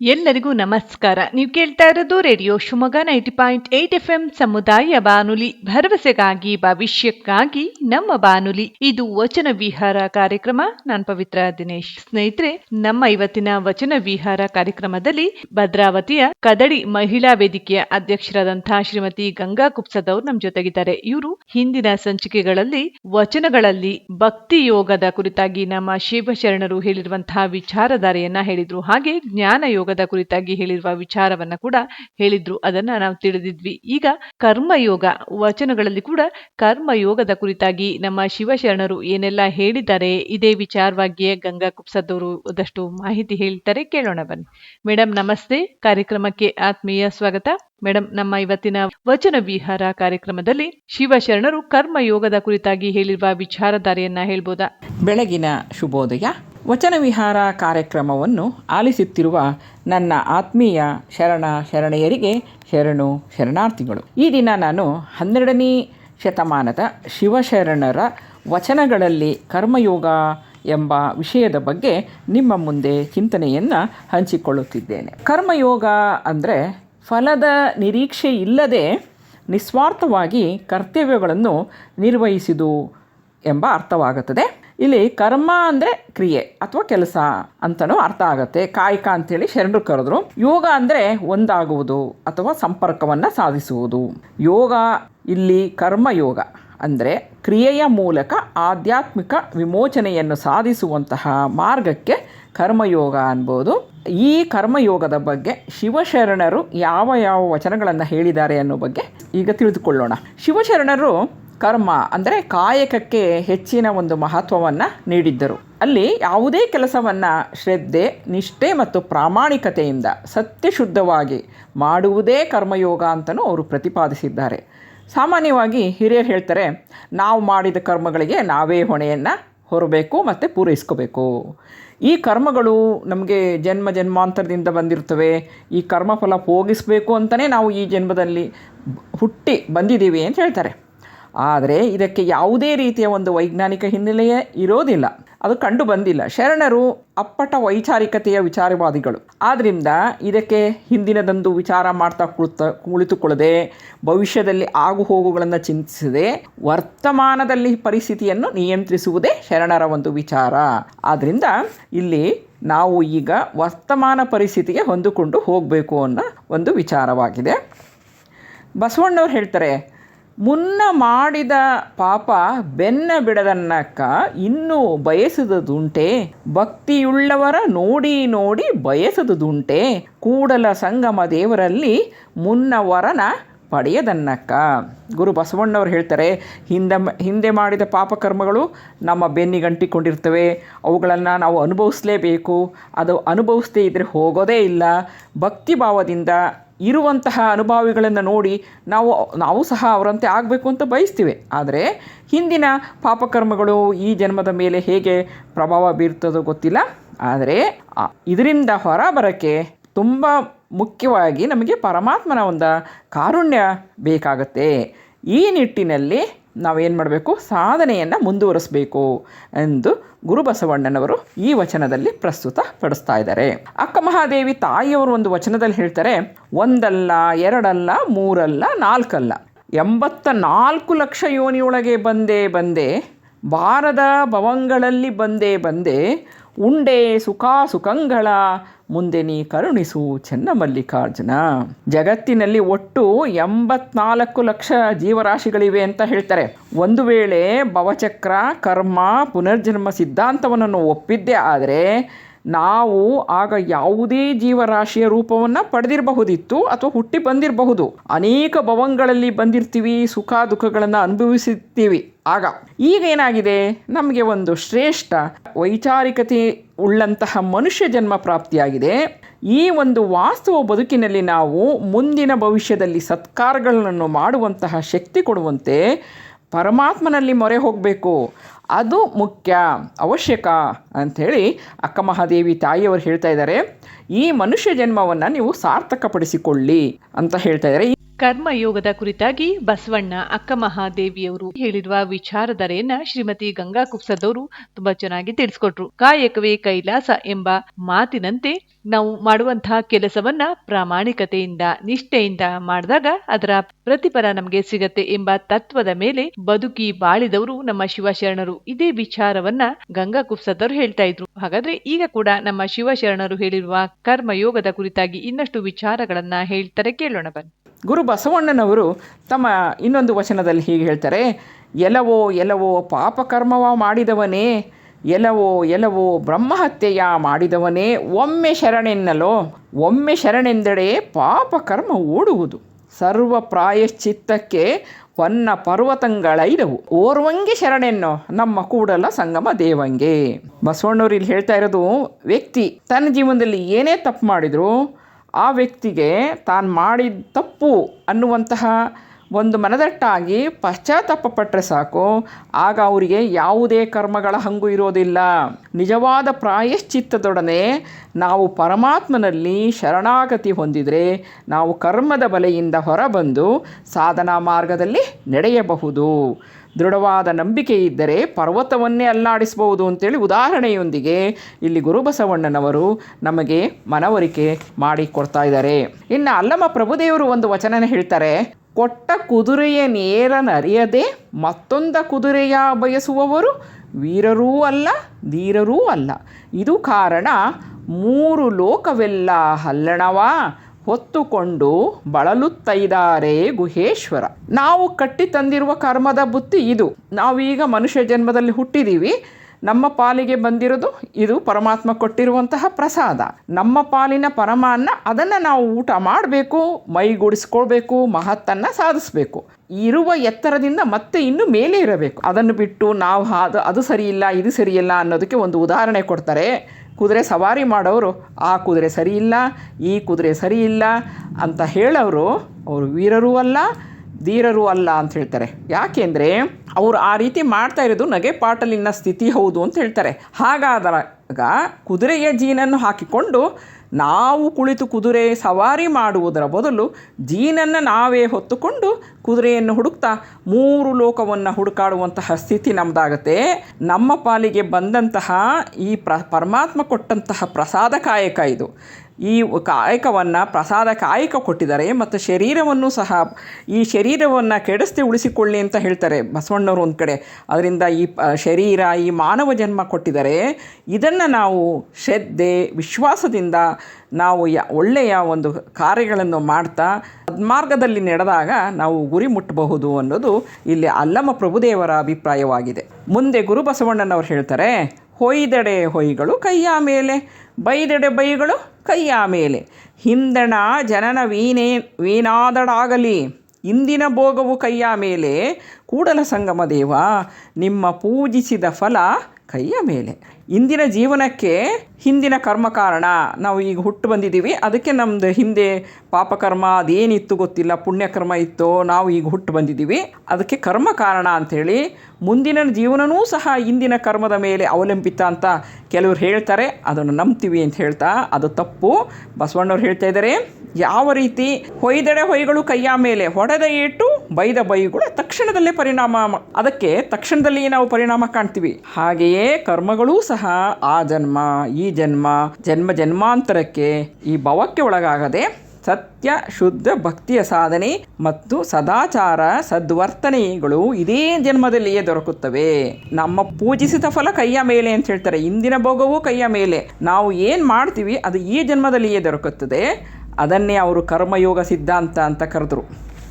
ಎಲ್ಲರಿಗೂ ನಮಸ್ಕಾರ. ನೀವು ಕೇಳ್ತಾ ಇರೋದು radio Shivamogga ninety point eight F M ಸಮುದಾಯ ಬಾನುಲಿ, ಭರವಸೆಗಾಗಿ, ಭವಿಷ್ಯಕ್ಕಾಗಿ ನಮ್ಮ ಬಾನುಲಿ. ಇದು ವಚನ ವಿಹಾರ ಕಾರ್ಯಕ್ರಮ. ನಾನ್ ಪವಿತ್ರ ದಿನೇಶ್. ಸ್ನೇಹಿತರೆ, ನಮ್ಮ ಇವತ್ತಿನ ವಚನ ವಿಹಾರ ಕಾರ್ಯಕ್ರಮದಲ್ಲಿ ಭದ್ರಾವತಿಯ ಕದಡಿ ಮಹಿಳಾ ವೇದಿಕೆಯ ಅಧ್ಯಕ್ಷರಾದಂತಹ ಶ್ರೀಮತಿ ಗಂಗಾ ಕುಪ್ಸದವ್ರು ನಮ್ಮ ಜೊತೆಗಿದ್ದಾರೆ. ಇವರು ಹಿಂದಿನ ಸಂಚಿಕೆಗಳಲ್ಲಿ ವಚನಗಳಲ್ಲಿ ಭಕ್ತಿ ಯೋಗದ ಕುರಿತಾಗಿ ನಮ್ಮ ಶಿವಶರಣರು ಹೇಳಿರುವಂತಹ ವಿಚಾರಧಾರೆಯನ್ನ ಹೇಳಿದ್ರು. ಹಾಗೆ ಜ್ಞಾನ ಯೋಗದ ಕುರಿತಾಗಿ ಹೇಳಿರುವ ವಿಚಾರವನ್ನ ಕೂಡ ಹೇಳಿದ್ರು. ಅದನ್ನ ನಾವು ತಿಳಿದಿದ್ವಿ. ಈಗ ಕರ್ಮಯೋಗ ವಚನಗಳಲ್ಲಿ ಕೂಡ ಕರ್ಮಯೋಗದ ಕುರಿತಾಗಿ ನಮ್ಮ ಶಿವಶರಣರು ಏನೆಲ್ಲ ಹೇಳಿದ್ದಾರೆ, ಇದೇ ವಿಚಾರವಾಗಿಯೇ ಗಂಗಾ ಕುಪ್ಸದವರು ಒಂದಷ್ಟು ಮಾಹಿತಿ ಹೇಳ್ತಾರೆ ಕೇಳೋಣ ಬನ್ನಿ. ಮೇಡಮ್ ನಮಸ್ತೆ. ಕಾರ್ಯಕ್ರಮಕ್ಕೆ ಆತ್ಮೀಯ ಸ್ವಾಗತ. ಮೇಡಮ್ ನಮ್ಮ ಇವತ್ತಿನ ವಚನ ವಿಹಾರ ಕಾರ್ಯಕ್ರಮದಲ್ಲಿ ಶಿವಶರಣರು ಕರ್ಮಯೋಗದ ಕುರಿತಾಗಿ ಹೇಳಿರುವ ವಿಚಾರಧಾರೆಯನ್ನ ಹೇಳ್ಬೋದಾ? ಬೆಳಗಿನ ಶುಭೋದಯ. ವಚನ ವಿಹಾರ ಕಾರ್ಯಕ್ರಮವನ್ನು ಆಲಿಸುತ್ತಿರುವ ನನ್ನ ಆತ್ಮೀಯ ಶರಣ ಶರಣೆಯರಿಗೆ ಶರಣು ಶರಣಾರ್ಥಿಗಳು. ಈ ದಿನ ನಾನು ಹನ್ನೆರಡನೇ ಶತಮಾನದ ಶಿವಶರಣರ ವಚನಗಳಲ್ಲಿ ಕರ್ಮಯೋಗ ಎಂಬ ವಿಷಯದ ಬಗ್ಗೆ ನಿಮ್ಮ ಮುಂದೆ ಚಿಂತನೆಯನ್ನು ಹಂಚಿಕೊಳ್ಳುತ್ತಿದ್ದೇನೆ. ಕರ್ಮಯೋಗ ಅಂದರೆ ಫಲದ ನಿರೀಕ್ಷೆ ಇಲ್ಲದೆ ನಿಸ್ವಾರ್ಥವಾಗಿ ಕರ್ತವ್ಯಗಳನ್ನು ನಿರ್ವಹಿಸಿದು ಎಂಬ ಅರ್ಥವಾಗುತ್ತದೆ. ಇಲ್ಲಿ ಕರ್ಮ ಅಂದರೆ ಕ್ರಿಯೆ ಅಥವಾ ಕೆಲಸ ಅಂತಲೂ ಅರ್ಥ ಆಗುತ್ತೆ. ಕಾಯಕ ಅಂತೇಳಿ ಶರಣರು ಕರೆದ್ರು. ಯೋಗ ಅಂದರೆ ಒಂದಾಗುವುದು ಅಥವಾ ಸಂಪರ್ಕವನ್ನು ಸಾಧಿಸುವುದು. ಯೋಗ ಇಲ್ಲಿ ಕರ್ಮಯೋಗ ಅಂದರೆ ಕ್ರಿಯೆಯ ಮೂಲಕ ಆಧ್ಯಾತ್ಮಿಕ ವಿಮೋಚನೆಯನ್ನು ಸಾಧಿಸುವಂತಹ ಮಾರ್ಗಕ್ಕೆ ಕರ್ಮಯೋಗ ಅನ್ಬೋದು. ಈ ಕರ್ಮಯೋಗದ ಬಗ್ಗೆ ಶಿವಶರಣರು ಯಾವ ಯಾವ ವಚನಗಳನ್ನು ಹೇಳಿದ್ದಾರೆ ಅನ್ನೋ ಬಗ್ಗೆ ಈಗ ತಿಳಿದುಕೊಳ್ಳೋಣ. ಶಿವಶರಣರು ಕರ್ಮ ಅಂದರೆ ಕಾಯಕಕ್ಕೆ ಹೆಚ್ಚಿನ ಒಂದು ಮಹತ್ವವನ್ನು ನೀಡಿದ್ದರು. ಅಲ್ಲಿ ಯಾವುದೇ ಕೆಲಸವನ್ನು ಶ್ರದ್ಧೆ, ನಿಷ್ಠೆ ಮತ್ತು ಪ್ರಾಮಾಣಿಕತೆಯಿಂದ ಸತ್ಯಶುದ್ಧವಾಗಿ ಮಾಡುವುದೇ ಕರ್ಮಯೋಗ ಅಂತಲೂ ಅವರು ಪ್ರತಿಪಾದಿಸಿದ್ದಾರೆ. ಸಾಮಾನ್ಯವಾಗಿ ಹಿರಿಯರು ಹೇಳ್ತಾರೆ, ನಾವು ಮಾಡಿದ ಕರ್ಮಗಳಿಗೆ ನಾವೇ ಹೊಣೆಯನ್ನು ಹೊರಬೇಕು ಮತ್ತು ಪೂರೈಸ್ಕೋಬೇಕು. ಈ ಕರ್ಮಗಳು ನಮಗೆ ಜನ್ಮ ಜನ್ಮಾಂತರದಿಂದ ಬಂದಿರ್ತವೆ ಈ ಕರ್ಮಫಲ ಹೋಗಿಸ್ಬೇಕು ಅಂತಲೇ ನಾವು ಈ ಜನ್ಮದಲ್ಲಿ ಹುಟ್ಟಿ ಬಂದಿದ್ದೀವಿ ಅಂತ ಹೇಳ್ತಾರೆ. ಆದರೆ ಇದಕ್ಕೆ ಯಾವುದೇ ರೀತಿಯ ಒಂದು ವೈಜ್ಞಾನಿಕ ಹಿನ್ನೆಲೆಯೇ ಇರೋದಿಲ್ಲ. ಅದು ಕಂಡು ಬಂದಿಲ್ಲ. ಶರಣರು ಅಪ್ಪಟ ವೈಚಾರಿಕತೆಯ ವಿಚಾರವಾದಿಗಳು. ಆದ್ದರಿಂದ ಇದಕ್ಕೆ ಹಿಂದಿನದಂದು ವಿಚಾರ ಮಾಡ್ತಾ ಕುಳಿತ, ಕುಳಿತುಕೊಳ್ಳದೆ, ಭವಿಷ್ಯದಲ್ಲಿ ಆಗು ಹೋಗುಗಳನ್ನು ಚಿಂತಿಸದೆ, ವರ್ತಮಾನದಲ್ಲಿ ಪರಿಸ್ಥಿತಿಯನ್ನು ನಿಯಂತ್ರಿಸುವುದೇ ಶರಣರ ಒಂದು ವಿಚಾರ. ಆದ್ದರಿಂದ ಇಲ್ಲಿ ನಾವು ಈಗ ವರ್ತಮಾನ ಪರಿಸ್ಥಿತಿಗೆ ಹೊಂದಿಕೊಂಡು ಹೋಗಬೇಕು ಅನ್ನೋ ಒಂದು ವಿಚಾರವಾಗಿದೆ. ಬಸವಣ್ಣವ್ರು ಹೇಳ್ತಾರೆ ಮುನ್ನ ಮಾಡಿದ ಪಾಪ ಬೆನ್ನ ಬಿಡದನ್ನಕ್ಕ ಇನ್ನೂ ಬಯಸದುದುಂಟೆ. ಭಕ್ತಿಯುಳ್ಳವರ ನೋಡಿ ನೋಡಿ ಬಯಸದುದುಂಟೆ. ಕೂಡಲ ಸಂಗಮ ದೇವರಲ್ಲಿ ಮುನ್ನ ವರನ ಪಡೆಯದನ್ನಕ್ಕ. ಗುರು ಬಸವಣ್ಣವ್ರು ಹೇಳ್ತಾರೆ, ಹಿಂದೆ ಹಿಂದೆ ಮಾಡಿದ ಪಾಪಕರ್ಮಗಳು ನಮ್ಮ ಬೆನ್ನಿಗಂಟಿಕೊಂಡಿರ್ತವೆ ಅವುಗಳನ್ನು ನಾವು ಅನುಭವಿಸಲೇಬೇಕು. ಅದು ಅನುಭವಿಸದೇ ಇದ್ದರೆ ಹೋಗೋದೇ ಇಲ್ಲ. ಭಕ್ತಿ ಭಾವದಿಂದ ಇರುವಂತಹ ಅನುಭವಿಗಳನ್ನು ನೋಡಿ ನಾವು ನಾವು ಸಹ ಅವರಂತೆ ಆಗಬೇಕು ಅಂತ ಬಯಸ್ತೀವಿ. ಆದರೆ ಹಿಂದಿನ ಪಾಪಕರ್ಮಗಳು ಈ ಜನ್ಮದ ಮೇಲೆ ಹೇಗೆ ಪ್ರಭಾವ ಬೀರ್ತದೋ ಗೊತ್ತಿಲ್ಲ. ಆದರೆ ಇದರಿಂದ ಹೊರ ಬರೋಕ್ಕೆ ತುಂಬ ಮುಖ್ಯವಾಗಿ ನಮಗೆ ಪರಮಾತ್ಮನ ಒಂದು ಕಾರುಣ್ಯ ಬೇಕಾಗತ್ತೆ. ಈ ನಿಟ್ಟಿನಲ್ಲಿ ನಾವೇನು ಮಾಡಬೇಕು? ಸಾಧನೆಯನ್ನು ಮುಂದುವರಿಸಬೇಕು ಎಂದು ಗುರುಬಸವಣ್ಣನವರು ಈ ವಚನದಲ್ಲಿ ಪ್ರಸ್ತುತ ಪಡಿಸ್ತಾ ಇದ್ದಾರೆ. ಅಕ್ಕ ಮಹಾದೇವಿ ತಾಯಿಯವರು ಒಂದು ವಚನದಲ್ಲಿ ಹೇಳ್ತಾರೆ, ಒಂದಲ್ಲ, ಎರಡಲ್ಲ, ಮೂರಲ್ಲ, ನಾಲ್ಕಲ್ಲ. ಎಂಬತ್ತ ನಾಲ್ಕು ಲಕ್ಷ ಯೋನಿಯೊಳಗೆ ಬಂದೇ ಬಂದೆ, ಬಾರದ ಭವಂಗಳಲ್ಲಿ ಬಂದೇ ಬಂದೆ, ಉಂಡೆ ಸುಖ ಸುಖಂಗಳ ಮುಂದೆ ನೀ ಕರುಣಿಸು ಚೆನ್ನಮಲ್ಲಿಕಾರ್ಜುನ. ಜಗತ್ತಿನಲ್ಲಿ ಒಟ್ಟು ಎಂಬತ್ನಾಲ್ಕು ಲಕ್ಷ ಜೀವರಾಶಿಗಳಿವೆ ಅಂತ ಹೇಳ್ತಾರೆ. ಒಂದು ವೇಳೆ ಭವಚಕ್ರ, ಕರ್ಮ, ಪುನರ್ಜನ್ಮ ಸಿದ್ಧಾಂತವನ್ನು ಒಪ್ಪಿದ್ದೇ ಆದರೆ ನಾವು ಆಗ ಯಾವುದೇ ಜೀವರಾಶಿಯ ರೂಪವನ್ನು ಪಡೆದಿರಬಹುದಿತ್ತು ಅಥವಾ ಹುಟ್ಟಿ ಬಂದಿರಬಹುದು. ಅನೇಕ ಭವಂಗಳಲ್ಲಿ ಬಂದಿರ್ತೀವಿ, ಸುಖ ದುಃಖಗಳನ್ನು ಅನುಭವಿಸುತ್ತೀವಿ ಆಗ ಈಗ ಏನಾಗಿದೆ? ನಮಗೆ ಒಂದು ಶ್ರೇಷ್ಠ, ವೈಚಾರಿಕತೆ ಉಳ್ಳಂತಹ ಮನುಷ್ಯ ಜನ್ಮ ಪ್ರಾಪ್ತಿಯಾಗಿದೆ. ಈ ಒಂದು ವಾಸ್ತವ ಬದುಕಿನಲ್ಲಿ ನಾವು ಮುಂದಿನ ಭವಿಷ್ಯದಲ್ಲಿ ಸತ್ಕಾರಗಳನ್ನು ಮಾಡುವಂತಹ ಶಕ್ತಿ ಕೊಡುವಂತೆ ಪರಮಾತ್ಮನಲ್ಲಿ ಮೊರೆ ಹೋಗಬೇಕು. ಅದು ಮುಖ್ಯ. ಅವಶ್ಯಕ ಅಂಥೇಳಿ ಅಕ್ಕ ಮಹಾದೇವಿ ತಾಯಿಯವರು ಹೇಳ್ತಾ ಇದ್ದಾರೆ, ಈ ಮನುಷ್ಯ ಜನ್ಮವನ್ನು ನೀವು ಸಾರ್ಥಕಪಡಿಸಿಕೊಳ್ಳಿ ಅಂತ ಹೇಳ್ತಾ ಇದ್ದಾರೆ. ಕರ್ಮಯೋಗದ ಕುರಿತಾಗಿ ಬಸವಣ್ಣ ಅಕ್ಕ ಮಹಾದೇವಿಯವರು ಹೇಳಿರುವ ವಿಚಾರಧಾರೆಯನ್ನ ಶ್ರೀಮತಿ ಗಂಗಾ ಕುಪ್ಸದವರು ತುಂಬಾ ಚೆನ್ನಾಗಿ ತಿಳಿಸ್ಕೊಟ್ರು. ಕಾಯಕವೇ ಕೈಲಾಸ ಎಂಬ ಮಾತಿನಂತೆ ನಾವು ಮಾಡುವಂತಹ ಕೆಲಸವನ್ನ ಪ್ರಾಮಾಣಿಕತೆಯಿಂದ, ನಿಷ್ಠೆಯಿಂದ ಮಾಡಿದಾಗ ಅದರ ಪ್ರತಿಫಲ ನಮಗೆ ಸಿಗತ್ತೆ ಎಂಬ ತತ್ವದ ಮೇಲೆ ಬದುಕಿ ಬಾಳಿದವರು ನಮ್ಮ ಶಿವಶರಣರು. ಇದೇ ವಿಚಾರವನ್ನ ಗಂಗಾ ಕುಪ್ಸದವರು ಹೇಳ್ತಾ ಇದ್ರು. ಹಾಗಾದ್ರೆ ಈಗ ಕೂಡ ನಮ್ಮ ಶಿವಶರಣರು ಹೇಳಿರುವ ಕರ್ಮಯೋಗದ ಕುರಿತಾಗಿ ಇನ್ನಷ್ಟು ವಿಚಾರಗಳನ್ನ ಹೇಳ್ತಾರೆ ಕೇಳೋಣ ಬನ್ನಿ. ಗುರು ಬಸವಣ್ಣನವರು ತಮ್ಮ ಇನ್ನೊಂದು ವಚನದಲ್ಲಿ ಹೀಗೆ ಹೇಳ್ತಾರೆ ಎಲವೋ ಎಲವೋ ಪಾಪಕರ್ಮವ ಮಾಡಿದವನೇ ಎಲವೋ ಎಲವೋ ಬ್ರಹ್ಮಹತ್ಯೆಯ ಮಾಡಿದವನೇ, ಒಮ್ಮೆ ಶರಣೆನ್ನಲೋ, ಒಮ್ಮೆ ಶರಣೆಂದಡೆ ಪಾಪಕರ್ಮ ಓಡುವುದು. ಸರ್ವ ಪ್ರಾಯಶ್ಚಿತ್ತಕ್ಕೆ ಹೊನ್ನ ಪರ್ವತಂಗಳೈದವು. ಓರ್ವಂಗೆ ಶರಣೆನ್ನೋ, ನಮ್ಮ ಕೂಡಲ ಸಂಗಮ ದೇವಂಗೆ. ಬಸವಣ್ಣವ್ರು ಇಲ್ಲಿ ಹೇಳ್ತಾ ಇರೋದು, ವ್ಯಕ್ತಿ ತನ್ನ ಜೀವನದಲ್ಲಿ ಏನೇ ತಪ್ಪು ಮಾಡಿದ್ರು ಆ ವ್ಯಕ್ತಿಗೆ ತಾನು ಮಾಡಿದ ತಪ್ಪು ಅನ್ನುವಂತಹ ಒಂದು ಮನದಟ್ಟಾಗಿ ಪಶ್ಚಾತ್ತಾಪ ಪಟ್ಟರೆ ಸಾಕು. ಆಗ ಅವರಿಗೆ ಯಾವುದೇ ಕರ್ಮಗಳ ಹಂಗು ಇರೋದಿಲ್ಲ. ನಿಜವಾದ ಪ್ರಾಯಶ್ಚಿತ್ತದೊಡನೆ ನಾವು ಪರಮಾತ್ಮನಲ್ಲಿ ಶರಣಾಗತಿ ಹೊಂದಿದರೆ ನಾವು ಕರ್ಮದ ಬಲೆಯಿಂದ ಹೊರಬಂದು ಸಾಧನಾ ಮಾರ್ಗದಲ್ಲಿ ನಡೆಯಬಹುದು. ದೃಢವಾದ ನಂಬಿಕೆ ಇದ್ದರೆ ಪರ್ವತವನ್ನೇ ಅಲ್ಲಾಡಿಸಬಹುದು ಅಂತೇಳಿ ಉದಾಹರಣೆಯೊಂದಿಗೆ ಇಲ್ಲಿ ಗುರುಬಸವಣ್ಣನವರು ನಮಗೆ ಮನವರಿಕೆ ಮಾಡಿ ಕೊಡ್ತಾ ಇದ್ದಾರೆ. ಇನ್ನು ಅಲ್ಲಮ್ಮ ಪ್ರಭುದೇವರು ಒಂದು ವಚನನ ಹೇಳ್ತಾರೆ, ಕೊಟ್ಟ ಕುದುರೆಯ ನೇರನರಿಯದೆ ಮತ್ತೊಂದ ಕುದುರೆಯ ಬಯಸುವವರು ವೀರರೂ ಅಲ್ಲ, ಧೀರರೂ ಅಲ್ಲ. ಇದು ಕಾರಣ, ಮೂರು ಲೋಕವೆಲ್ಲ ಹಲ್ಲಣವ ಹೊತ್ತುಕೊಂಡು ಬಳಲುತ್ತೈದಾರೆ ಗುಹೇಶ್ವರ. ನಾವು ಕಟ್ಟಿ ತಂದಿರುವ ಕರ್ಮದ ಬುತ್ತಿ ಇದು. ನಾವೀಗ ಮನುಷ್ಯ ಜನ್ಮದಲ್ಲಿ ಹುಟ್ಟಿದ್ದೀವಿ ನಮ್ಮ ಪಾಲಿಗೆ ಬಂದಿರೋದು ಇದು ಪರಮಾತ್ಮ ಕೊಟ್ಟಿರುವಂತಹ ಪ್ರಸಾದ. ನಮ್ಮ ಪಾಲಿನ ಪರಮಾನ್ನ ಅದನ್ನು ನಾವು ಊಟ ಮಾಡಬೇಕು, ಮೈಗೂಡಿಸ್ಕೊಳ್ಬೇಕು, ಮಹತ್ತನ್ನು ಸಾಧಿಸಬೇಕು. ಇರುವ ಎತ್ತರದಿಂದ ಮತ್ತೆ ಇನ್ನು ಮೇಲೆ ಇರಬೇಕು. ಅದನ್ನು ಬಿಟ್ಟು ನಾವು ಅದು ಅದು ಸರಿಯಿಲ್ಲ, ಇದು ಸರಿಯಿಲ್ಲ ಅನ್ನೋದಕ್ಕೆ ಒಂದು ಉದಾಹರಣೆ ಕೊಡ್ತಾರೆ. ಕುದುರೆ ಸವಾರಿ ಮಾಡೋರು, ಆ ಕುದುರೆ ಸರಿಯಿಲ್ಲ, ಈ ಕುದುರೆ ಸರಿಯಿಲ್ಲ ಅಂತ ಹೇಳೋರು ಅವರು ವೀರರೂ ಅಲ್ಲ, ಧೀರರು ಅಲ್ಲ ಅಂತ ಹೇಳ್ತಾರೆ. ಯಾಕೆಂದರೆ ಅವರು ಆ ರೀತಿ ಮಾಡ್ತಾ ಇರೋದು ನಗೆ ಪಾಟಲಿನ ಸ್ಥಿತಿ ಹೌದು ಅಂತ ಹೇಳ್ತಾರೆ. ಹಾಗಾದಾಗ ಕುದುರೆಯ ಜೀನನ್ನು ಹಾಕಿಕೊಂಡು ನಾವು ಕುಳಿತು ಕುದುರೆ ಸವಾರಿ ಮಾಡುವುದರ ಬದಲು ಜೀನನ್ನು ನಾವೇ ಹೊತ್ತುಕೊಂಡು ಕುದುರೆಯನ್ನು ಹುಡುಕ್ತಾ ಮೂರು ಲೋಕವನ್ನು ಹುಡುಕಾಡುವಂತಹ ಸ್ಥಿತಿ ನಮ್ಮದಾಗತ್ತೆ ನಮ್ಮ ಪಾಲಿಗೆ ಬಂದಂತಹ ಈ ಪ್ರ, ಪರಮಾತ್ಮ ಕೊಟ್ಟಂತಹ ಪ್ರಸಾದ ಕಾಯಕ ಇದು. ಈ ಕಾಯಕವನ್ನು, ಪ್ರಸಾದ ಕಾಯಕ ಕೊಟ್ಟಿದ್ದಾರೆ ಮತ್ತು ಶರೀರವನ್ನು ಸಹ ಈ ಶರೀರವನ್ನು ಕೆಡಿಸ್ತಿ ಉಳಿಸಿಕೊಳ್ಳಿ ಅಂತ ಹೇಳ್ತಾರೆ ಬಸವಣ್ಣವರು ಒಂದು ಕಡೆ. ಅದರಿಂದ ಈ ಶರೀರ, ಈ ಮಾನವ ಜನ್ಮ ಕೊಟ್ಟಿದ್ದಾರೆ. ಇದನ್ನು ನಾವು ಶ್ರದ್ಧೆ, ವಿಶ್ವಾಸದಿಂದ ನಾವು ಯ ಒಳ್ಳೆಯ ಒಂದು ಕಾರ್ಯಗಳನ್ನು ಮಾಡ್ತಾ ಸದ್ಮಾರ್ಗದಲ್ಲಿ ನಡೆದಾಗ ನಾವು ಗುರಿ ಮುಟ್ಟಬಹುದು ಅನ್ನೋದು ಇಲ್ಲಿ ಅಲ್ಲಮ ಪ್ರಭುದೇವರ ಅಭಿಪ್ರಾಯವಾಗಿದೆ. ಮುಂದೆ ಗುರುಬಸವಣ್ಣನವರು ಹೇಳ್ತಾರೆ, ಹೊಯ್ದೆಡೆ ಹೊಯ್ಗಳು ಕೈಯ ಮೇಲೆ, ಬೈದೆಡೆ ಬೈಗಳು ಕೈಯ ಮೇಲೆ. ಹಿಂದಣ ಜನನ ವೀಣೆ, ವೀಣಾದಡಾಗಲಿ. ಇಂದಿನ ಭೋಗವು ಕೈಯ ಮೇಲೆ. ಕೂಡಲ ಸಂಗಮ ದೇವ, ನಿಮ್ಮ ಪೂಜಿಸಿದ ಫಲ ಕೈಯ ಮೇಲೆ. ಇಂದಿನ ಜೀವನಕ್ಕೆ ಹಿಂದಿನ ಕರ್ಮ ಕಾರಣ. ನಾವು ಈಗ ಹುಟ್ಟು ಬಂದಿದ್ದೀವಿ. ಅದಕ್ಕೆ ನಮ್ಮದು ಹಿಂದೆ ಪಾಪಕರ್ಮ, ಅದೇನಿತ್ತು ಗೊತ್ತಿಲ್ಲ, ಪುಣ್ಯಕರ್ಮ ಇತ್ತು, ನಾವು ಈಗ ಹುಟ್ಟು ಬಂದಿದ್ದೀವಿ. ಅದಕ್ಕೆ ಕರ್ಮ ಕಾರಣ ಅಂಥೇಳಿ ಮುಂದಿನ ಜೀವನವೂ ಸಹ ಇಂದಿನ ಕರ್ಮದ ಮೇಲೆ ಅವಲಂಬಿತ ಅಂತ ಕೆಲವರು ಹೇಳ್ತಾರೆ. ಅದನ್ನು ನಂಬ್ತೀವಿ ಅಂತ ಹೇಳ್ತಾ ಅದು ತಪ್ಪು. ಬಸವಣ್ಣವ್ರು ಹೇಳ್ತಾ ಇದ್ದಾರೆ, ಯಾವ ರೀತಿ ಹೊಯ್ದಡೆ ಹೊಯ್ಗಳು ಕೈಯ ಮೇಲೆ, ಹೊಡೆದ ಏಟು ಬೈದ ಬೈಗಳು ತಕ್ಷಣದಲ್ಲೇ ಪರಿಣಾಮ ಅದಕ್ಕೆ ತಕ್ಷಣದಲ್ಲಿ ನಾವು ಪರಿಣಾಮ ಕಾಣ್ತೀವಿ. ಹಾಗೆಯೇ ಕರ್ಮಗಳೂ ಸಹ ಆ ಜನ್ಮ, ಈ ಜನ್ಮ ಜನ್ಮ ಜನ್ಮಾಂತರಕ್ಕೆ ಈ ಭವಕ್ಕೆ ಒಳಗಾಗದೆ ಸತ್ಯ, ಶುದ್ಧ ಭಕ್ತಿಯ ಸಾಧನೆ ಮತ್ತು ಸದಾಚಾರ, ಸದ್ವರ್ತನೆಗಳು ಇದೇ ಜನ್ಮದಲ್ಲಿಯೇ ದೊರಕುತ್ತವೆ. ನಮ್ಮ ಪೂಜಿಸಿದ ಫಲ ಕೈಯ ಮೇಲೆ ಅಂತ ಹೇಳ್ತಾರೆ. ಇಂದಿನ ಭೋಗವೂ ಕೈಯ ಮೇಲೆ. ನಾವು ಏನು ಮಾಡ್ತೀವಿ, ಅದು ಈ ಜನ್ಮದಲ್ಲಿಯೇ ದೊರಕುತ್ತದೆ. ಅದನ್ನೇ ಅವರು ಕರ್ಮಯೋಗ ಸಿದ್ಧಾಂತ ಅಂತ ಕರೆದ್ರು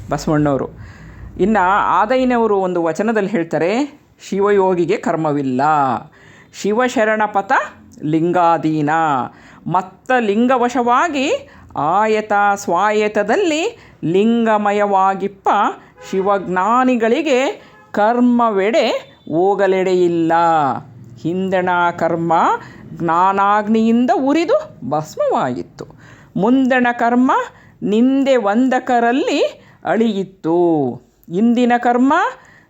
ಬಸವಣ್ಣವರು. ಇನ್ನು ಆದೈನವರು ಒಂದು ವಚನದಲ್ಲಿ ಹೇಳ್ತಾರೆ, ಶಿವಯೋಗಿಗೆ ಕರ್ಮವಿಲ್ಲ. ಶಿವಶರಣ ಪಥ ಲಿಂಗಾಧೀನ. ಮತ್ತ ಲಿಂಗವಶವಾಗಿ ಆಯತ ಸ್ವಾಯತದಲ್ಲಿ ಲಿಂಗಮಯವಾಗಿಪ್ಪ ಶಿವಜ್ಞಾನಿಗಳಿಗೆ ಕರ್ಮವೆಡೆ ಹೋಗಲೆಡೆಯಿಲ್ಲ. ಹಿಂದಣ ಕರ್ಮ ಜ್ಞಾನಾಗ್ನಿಯಿಂದ ಉರಿದು ಭಸ್ಮವಾಗಿತ್ತು. ಮುಂದಣ ಕರ್ಮ ನಿಂದೆ ವಂದಕರಲ್ಲಿ ಅಳಿಯಿತ್ತು. ಇಂದಿನ ಕರ್ಮ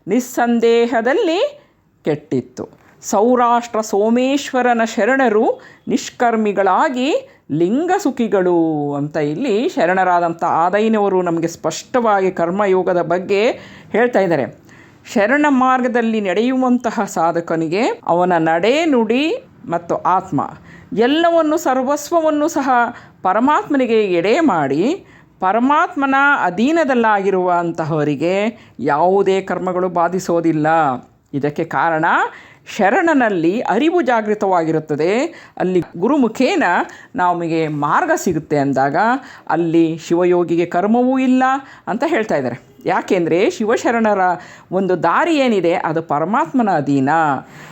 ನಿಸ್ಸಂದೇಹದಲ್ಲಿ ಕೆಟ್ಟಿತ್ತು. ಸೌರಾಷ್ಟ್ರ ಸೋಮೇಶ್ವರನ ಶರಣರು ನಿಷ್ಕರ್ಮಿಗಳಾಗಿ ಲಿಂಗಸುಖಿಗಳು ಅಂತ ಇಲ್ಲಿ ಶರಣರಾದಂಥ ಆದೈನವರು ನಮಗೆ ಸ್ಪಷ್ಟವಾಗಿ ಕರ್ಮಯೋಗದ ಬಗ್ಗೆ ಹೇಳ್ತಾ ಇದ್ದಾರೆ. ಶರಣ ಮಾರ್ಗದಲ್ಲಿ ನಡೆಯುವಂತಹ ಸಾಧಕನಿಗೆ ಅವನ ನಡೆ, ನುಡಿ ಮತ್ತು ಆತ್ಮ ಎಲ್ಲವನ್ನು ಸರ್ವಸ್ವವನ್ನು ಸಹ ಪರಮಾತ್ಮನಿಗೆ ಎಡೆ ಮಾಡಿ ಪರಮಾತ್ಮನ ಅಧೀನದಲ್ಲಾಗಿರುವಂತಹವರಿಗೆ ಯಾವುದೇ ಕರ್ಮಗಳು ಬಾಧಿಸೋದಿಲ್ಲ. ಇದಕ್ಕೆ ಕಾರಣ ಶರಣನಲ್ಲಿ ಅರಿವು ಜಾಗೃತವಾಗಿರುತ್ತದೆ. ಅಲ್ಲಿ ಗುರುಮುಖೇನ ನಮಗೆ ಮಾರ್ಗ ಸಿಗುತ್ತೆ ಅಂದಾಗ ಅಲ್ಲಿ ಶಿವಯೋಗಿಗೆ ಕರ್ಮವೂ ಇಲ್ಲ ಅಂತ ಹೇಳ್ತಾ ಇದ್ದಾರೆ. ಯಾಕೆಂದರೆ ಶಿವಶರಣರ ಒಂದು ದಾರಿ ಏನಿದೆ ಅದು ಪರಮಾತ್ಮನ ಅಧೀನ.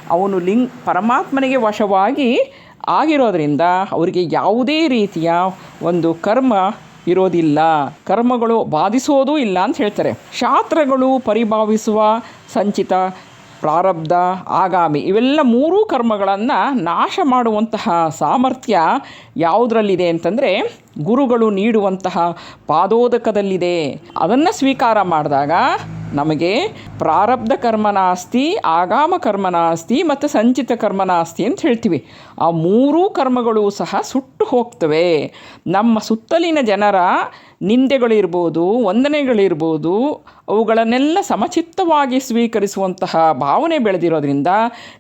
ಅವನು ಲಿಂಗ್, ಪರಮಾತ್ಮನಿಗೆ ವಶವಾಗಿ ಆಗಿರೋದರಿಂದ ಅವರಿಗೆ ಯಾವುದೇ ರೀತಿಯ ಒಂದು ಕರ್ಮ ಇರೋದಿಲ್ಲ. ಕರ್ಮಗಳು ಬಾಧಿಸೋದೂ ಇಲ್ಲ ಅಂತ ಹೇಳ್ತಾರೆ. ಶಾಸ್ತ್ರಗಳು ಪರಿಭಾವಿಸುವ ಸಂಚಿತ ಪ್ರಾರಬ್ಧ, ಆಗಾಮಿ ಇವೆಲ್ಲ ಮೂರೂ ಕರ್ಮಗಳನ್ನು ನಾಶ ಮಾಡುವಂತಹ ಸಾಮರ್ಥ್ಯ ಯಾವುದರಲ್ಲಿದೆ ಅಂತಂದರೆ ಗುರುಗಳು ನೀಡುವಂತಹ ಪಾದೋದಕದಲ್ಲಿದೆ. ಅದನ್ನು ಸ್ವೀಕಾರ ಮಾಡಿದಾಗ ನಮಗೆ ಪ್ರಾರಬ್ಧ ಕರ್ಮನಾಸ್ತಿ ಆಗಾಮ ಕರ್ಮನಾಸ್ತಿ ಮತ್ತು ಸಂಚಿತ ಕರ್ಮನಾಸ್ತಿ ಅಂತ ಹೇಳ್ತೀವಿ. ಆ ಮೂರೂ ಕರ್ಮಗಳು ಸಹ ಸುಟ್ಟು ಹೋಗ್ತವೆ. ನಮ್ಮ ಸುತ್ತಲಿನ ಜನರ ನಿಂದೆಗಳಿರ್ಬೋದು, ವಂದನೆಗಳಿರ್ಬೋದು, ಅವುಗಳನ್ನೆಲ್ಲ ಸಮಚಿತ್ತವಾಗಿ ಸ್ವೀಕರಿಸುವಂತಹ ಭಾವನೆ ಬೆಳೆದಿರೋದ್ರಿಂದ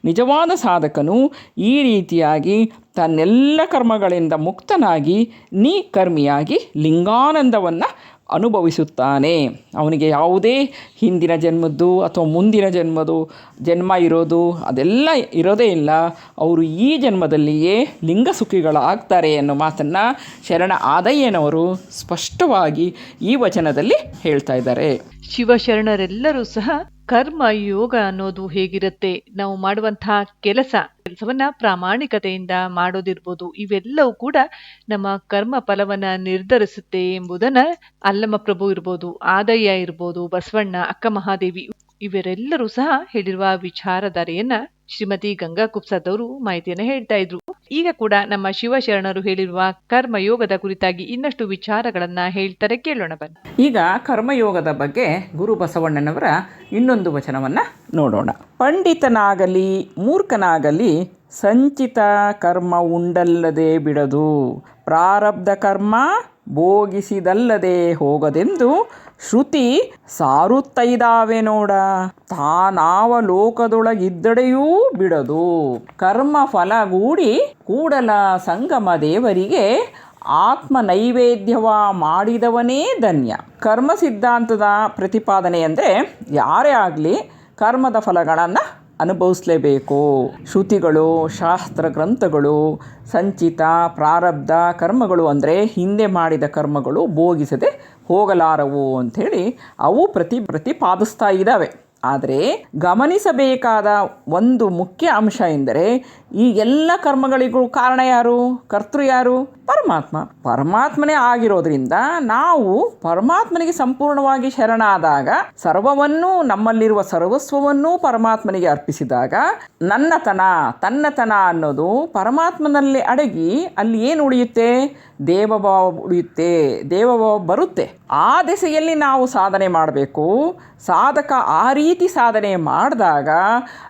ನಿಜವಾದ ಸಾಧಕನು ಈ ರೀತಿಯಾಗಿ ತನ್ನೆಲ್ಲ ಕರ್ಮಗಳಿಂದ ಮುಕ್ತನಾಗಿ ನೀ ಕರ್ಮಿಯಾಗಿ ಲಿಂಗಾನಂದವನ್ನು ಅನುಭವಿಸುತ್ತಾನೆ. ಅವನಿಗೆ ಯಾವುದೇ ಹಿಂದಿನ ಜನ್ಮದ್ದು ಅಥವಾ ಮುಂದಿನ ಜನ್ಮದ್ದು ಜನ್ಮ ಇರೋದು ಅದೆಲ್ಲ ಇರೋದೇ ಇಲ್ಲ. ಅವರು ಈ ಜನ್ಮದಲ್ಲಿಯೇ ಲಿಂಗಸುಖಿಗಳಾಗ್ತಾರೆ ಅನ್ನೋ ಮಾತನ್ನು ಶರಣ ಆದಯ್ಯನವರು ಸ್ಪಷ್ಟವಾಗಿ ಈ ವಚನದಲ್ಲಿ ಹೇಳ್ತಾ ಇದ್ದಾರೆ. ಶಿವಶರಣರೆಲ್ಲರೂ ಸಹ ಕರ್ಮ, ಯೋಗ ಅನ್ನೋದು ಹೇಗಿರುತ್ತೆ? ನಾವು ಮಾಡುವಂತಹ ಕೆಲಸ, ಕೆಲಸವನ್ನ ಪ್ರಾಮಾಣಿಕತೆಯಿಂದ ಮಾಡೋದಿರ್ಬೋದು. ಇವೆಲ್ಲವೂ ಕೂಡ ನಮ್ಮ ಕರ್ಮ ಫಲವನ್ನ ನಿರ್ಧರಿಸುತ್ತೆ ಎಂಬುದನ್ನ ಅಲ್ಲಮ್ಮ ಪ್ರಭು ಇರ್ಬೋದು, ಆದಯ್ಯ ಇರ್ಬೋದು, ಬಸವಣ್ಣ, ಅಕ್ಕ ಮಹಾದೇವಿ, ಇವರೆಲ್ಲರೂ ಸಹ ಹೇಳಿರುವ ವಿಚಾರಧಾರೆಯನ್ನ ಶ್ರೀಮತಿ ಗಂಗಾ ಕುಪ್ಸದವರು ಮಾಹಿತಿಯನ್ನು ಹೇಳ್ತಾ ಇದ್ರು. ಈಗ ಕೂಡ ನಮ್ಮ ಶಿವಶರಣರು ಹೇಳಿರುವ ಕರ್ಮಯೋಗದ ಕುರಿತಾಗಿ ಇನ್ನಷ್ಟು ವಿಚಾರಗಳನ್ನ ಹೇಳ್ತಾರೆ ಕೇಳೋಣ ಬನ್ನಿ. ಈಗ ಕರ್ಮಯೋಗದ ಬಗ್ಗೆ ಗುರು ಬಸವಣ್ಣನವರ ಇನ್ನೊಂದು ವಚನವನ್ನ ನೋಡೋಣ. ಪಂಡಿತನಾಗಲಿ, ಮೂರ್ಖನಾಗಲಿ, ಸಂಚಿತ ಕರ್ಮ ಉಂಡಲ್ಲದೆ ಬಿಡದು, ಪ್ರಾರಬ್ಧ ಕರ್ಮ ಭೋಗಿಸಿದಲ್ಲದೆ ಹೋಗದೆಂದು ಶ್ರುತಿ ಸಾರುತ್ತೈದಾವೆ ನೋಡ. ತಾನಾವ ಲೋಕದೊಳಗಿದ್ದಡೆಯೂ ಬಿಡದು. ಕರ್ಮ ಫಲಗೂಡಿ ಕೂಡಲ ಸಂಗಮ ದೇವರಿಗೆ ಆತ್ಮ ನೈವೇದ್ಯವ ಮಾಡಿದವನೇ ಧನ್ಯ. ಕರ್ಮ ಸಿದ್ಧಾಂತದ ಪ್ರತಿಪಾದನೆ ಅಂದರೆ ಯಾರೇ ಆಗಲಿ ಕರ್ಮದ ಫಲಗಳನ್ನು ಅನುಭವಿಸಲೇಬೇಕು. ಶ್ರುತಿಗಳು, ಶಾಸ್ತ್ರ ಗ್ರಂಥಗಳು, ಸಂಚಿತ, ಪ್ರಾರಬ್ಧ, ಕರ್ಮಗಳು ಅಂದರೆ ಹಿಂದೆ ಮಾಡಿದ ಕರ್ಮಗಳು ಭೋಗಿಸದೆ ಹೋಗಲಾರವು ಅಂಥೇಳಿ ಅವು ಪ್ರತಿ ಪ್ರತಿಪಾದಿಸ್ತಾ ಇದ್ದಾವೆ. ಆದರೆ ಗಮನಿಸಬೇಕಾದ ಒಂದು ಮುಖ್ಯ ಅಂಶ ಎಂದರೆ ಈ ಎಲ್ಲ ಕರ್ಮಗಳಿಗೂ ಕಾರಣ ಯಾರು? ಕರ್ತೃ ಯಾರು? ಪರಮಾತ್ಮ, ಪರಮಾತ್ಮನೇ ಆಗಿರೋದ್ರಿಂದ ನಾವು ಪರಮಾತ್ಮನಿಗೆ ಸಂಪೂರ್ಣವಾಗಿ ಶರಣಾದಾಗ, ಸರ್ವವನ್ನೂ ನಮ್ಮಲ್ಲಿರುವ ಸರ್ವಸ್ವವನ್ನೂ ಪರಮಾತ್ಮನಿಗೆ ಅರ್ಪಿಸಿದಾಗ, ನನ್ನತನ, ತನ್ನತನ ಅನ್ನೋದು ಪರಮಾತ್ಮನಲ್ಲಿ ಅಡಗಿ ಅಲ್ಲಿ ಏನು ಉಳಿಯುತ್ತೆ? ದೇವಭಾವ ಉಳಿಯುತ್ತೆ, ದೇವಭಾವ ಬರುತ್ತೆ. ಆ ದಿಸೆಯಲ್ಲಿ ನಾವು ಸಾಧನೆ ಮಾಡಬೇಕು. ಸಾಧಕ ಆ ರೀತಿ ಸಾಧನೆ ಮಾಡಿದಾಗ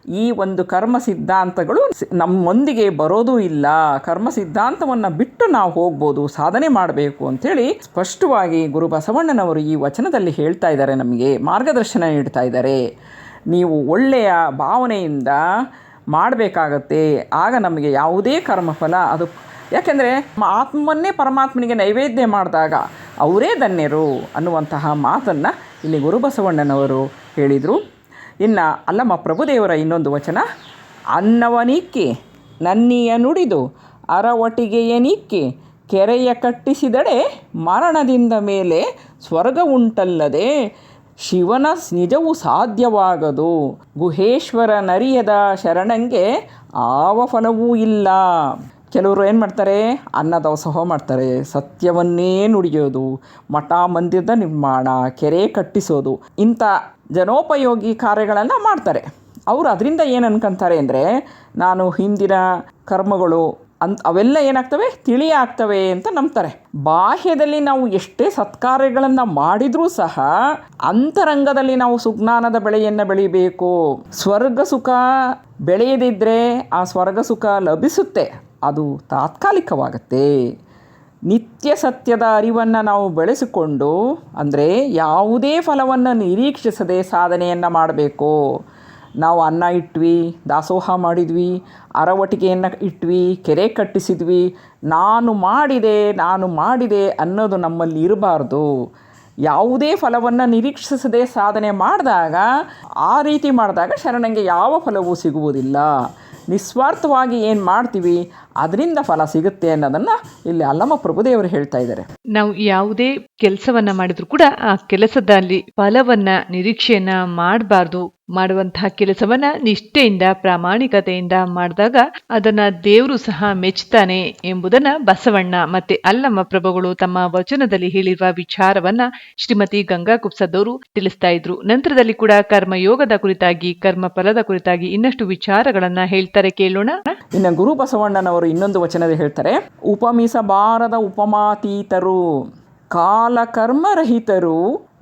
ಈ ಒಂದು ಕರ್ಮ ಸಿದ್ಧಾಂತಗಳು ನಮ್ಮೊಂದಿಗೆ ಬರೋದು ಇಲ್ಲ. ಕರ್ಮ ಸಿದ್ಧಾಂತವನ್ನು ಬಿಟ್ಟು ನಾವು ಹೋಗ್ಬೋದು, ಸಾಧನೆ ಮಾಡಬೇಕು ಅಂಥೇಳಿ ಸ್ಪಷ್ಟವಾಗಿ ಗುರು ಬಸವಣ್ಣನವರು ಈ ವಚನದಲ್ಲಿ ಹೇಳ್ತಾ ಇದ್ದಾರೆ ನಮಗೆ, ಮಾರ್ಗದರ್ಶನ ನೀಡ್ತಾ ಇದ್ದಾರೆ. ನೀವು ಒಳ್ಳೆಯ ಭಾವನೆಯಿಂದ ಮಾಡಬೇಕಾಗತ್ತೆ, ಆಗ ನಮಗೆ ಯಾವುದೇ ಕರ್ಮಫಲ, ಅದು ಯಾಕೆಂದರೆ ಆತ್ಮವನ್ನೇ ಪರಮಾತ್ಮನಿಗೆ ನೈವೇದ್ಯ ಮಾಡಿದಾಗ ಅವರೇ ಧನ್ಯರು ಅನ್ನುವಂತಹ ಮಾತನ್ನು ಇಲ್ಲಿ ಗುರುಬಸವಣ್ಣನವರು ಹೇಳಿದರು. ಇನ್ನು ಅಲ್ಲಮ್ಮ ಪ್ರಭುದೇವರ ಇನ್ನೊಂದು ವಚನ ಅನ್ನವನಿಕ್ಕಿ ನನ್ನಿಯ ನುಡಿದು ಅರವಟಿಗೆಯನಿಕ್ಕಿ ಕೆರೆಯ ಕಟ್ಟಿಸಿದಡೆ ಮರಣದಿಂದ ಮೇಲೆ ಸ್ವರ್ಗ ಉಂಟಲ್ಲದೆ ಶಿವನ ನಿಜವು ಸಾಧ್ಯವಾಗದು. ಗುಹೇಶ್ವರ ನರಿಯದ ಶರಣಂಗೆ ಆವ ಫಲವೂ ಇಲ್ಲ. ಕೆಲವರು ಏನು ಮಾಡ್ತಾರೆ? ಅನ್ನದವಸಹ ಮಾಡ್ತಾರೆ. ಸತ್ಯವನ್ನೇ ನುಡಿಯೋದು ಮಠ ಮಂದಿರದ ನಿರ್ಮಾಣ, ಕೆರೆ ಕಟ್ಟಿಸೋದು, ಇಂಥ ಜನೋಪಯೋಗಿ ಕಾರ್ಯಗಳನ್ನು ಮಾಡ್ತಾರೆ. ಅವರು ಅದರಿಂದ ಏನು ಅನ್ಕೊಂತಾರೆ ಅಂದರೆ, ನಾನು ಹಿಂದಿನ ಕರ್ಮಗಳು ಅಂತ ಅವೆಲ್ಲ ಏನಾಗ್ತವೆ? ತಿಳಿ ಆಗ್ತವೆ ಅಂತ ನಂಬ್ತಾರೆ. ಬಾಹ್ಯದಲ್ಲಿ ನಾವು ಎಷ್ಟೇ ಸತ್ಕಾರ್ಯಗಳನ್ನು ಮಾಡಿದರೂ ಸಹ ಅಂತರಂಗದಲ್ಲಿ ನಾವು ಸುಜ್ಞಾನದ ಬೆಳೆಯನ್ನು ಬೆಳಿಬೇಕು. ಸ್ವರ್ಗ ಸುಖ ಬೆಳೆಯದಿದ್ದರೆ ಆ ಸ್ವರ್ಗ ಸುಖ ಲಭಿಸುತ್ತೆ. ಅದು ತಾತ್ಕಾಲಿಕವಾಗತ್ತೆ. ನಿತ್ಯ ಸತ್ಯದ ಅರಿವನ್ನು ನಾವು ಬೆಳೆಸಿಕೊಂಡು ಅಂದರೆ ಯಾವುದೇ ಫಲವನ್ನು ನಿರೀಕ್ಷಿಸದೆ ಸಾಧನೆಯನ್ನು ಮಾಡಬೇಕು. ನಾವು ಅನ್ನ ಇಟ್ವಿ, ದಾಸೋಹ ಮಾಡಿದ್ವಿ ಅರವಟಿಕೆಯನ್ನು ಇಟ್ವಿ, ಕೆರೆ ಕಟ್ಟಿಸಿದ್ವಿ. ನಾನು ಮಾಡಿದೆ ನಾನು ಮಾಡಿದೆ ಅನ್ನೋದು ನಮ್ಮಲ್ಲಿ ಇರಬಾರ್ದು. ಯಾವುದೇ ಫಲವನ್ನು ನಿರೀಕ್ಷಿಸದೆ ಸಾಧನೆ ಮಾಡಿದಾಗ, ಆ ರೀತಿ ಮಾಡಿದಾಗ ಶರಣಂಗೆ ಯಾವ ಫಲವೂ ಸಿಗುವುದಿಲ್ಲ. ನಿಸ್ವಾರ್ಥವಾಗಿ ಏನು ಮಾಡ್ತೀವಿ? ಅದರಿಂದ ಫಲ ಸಿಗುತ್ತೆ ಅನ್ನೋದನ್ನ ಇಲ್ಲಿ ಅಲ್ಲಮ್ಮ ಪ್ರಭುದೇವರು ಹೇಳ್ತಾ ಇದ್ದಾರೆ. ನಾವು ಯಾವುದೇ ಕೆಲಸವನ್ನ ಮಾಡಿದ್ರು ಕೂಡ ಆ ಕೆಲಸದಲ್ಲಿ ಫಲವನ್ನ ನಿರೀಕ್ಷೆಯನ್ನ ಮಾಡಬಾರ್ದು. ಮಾಡುವಂತಹ ಕೆಲಸವನ್ನ ನಿಷ್ಠೆಯಿಂದ ಪ್ರಾಮಾಣಿಕತೆಯಿಂದ ಮಾಡಿದಾಗ ಅದನ್ನ ದೇವರು ಸಹ ಮೆಚ್ಚುತ್ತಾನೆ ಎಂಬುದನ್ನ ಬಸವಣ್ಣ ಮತ್ತೆ ಅಲ್ಲಮ್ಮ ಪ್ರಭುಗಳು ತಮ್ಮ ವಚನದಲ್ಲಿ ಹೇಳಿರುವ ವಿಚಾರವನ್ನ ಶ್ರೀಮತಿ ಗಂಗಾ ಕುಪ್ಸದವರು ತಿಳಿಸ್ತಾ ಇದ್ರು. ನಂತರದಲ್ಲಿ ಕೂಡ ಕರ್ಮಯೋಗದ ಕುರಿತಾಗಿ ಕರ್ಮ ಫಲದ ಕುರಿತಾಗಿ ಇನ್ನಷ್ಟು ವಿಚಾರಗಳನ್ನ ಹೇಳ್ತಾರೆ ಕೇಳೋಣ. ಇನ್ನು ಗುರು ಬಸವಣ್ಣನವರು ಇನ್ನೊಂದು ವಚನದಲ್ಲಿ ಹೇಳ್ತಾರೆ, ಉಪಮಿಸಬಾರದ ಉಪಮಾತೀತರು, ಕಾಲಕರ್ಮರಹಿತರು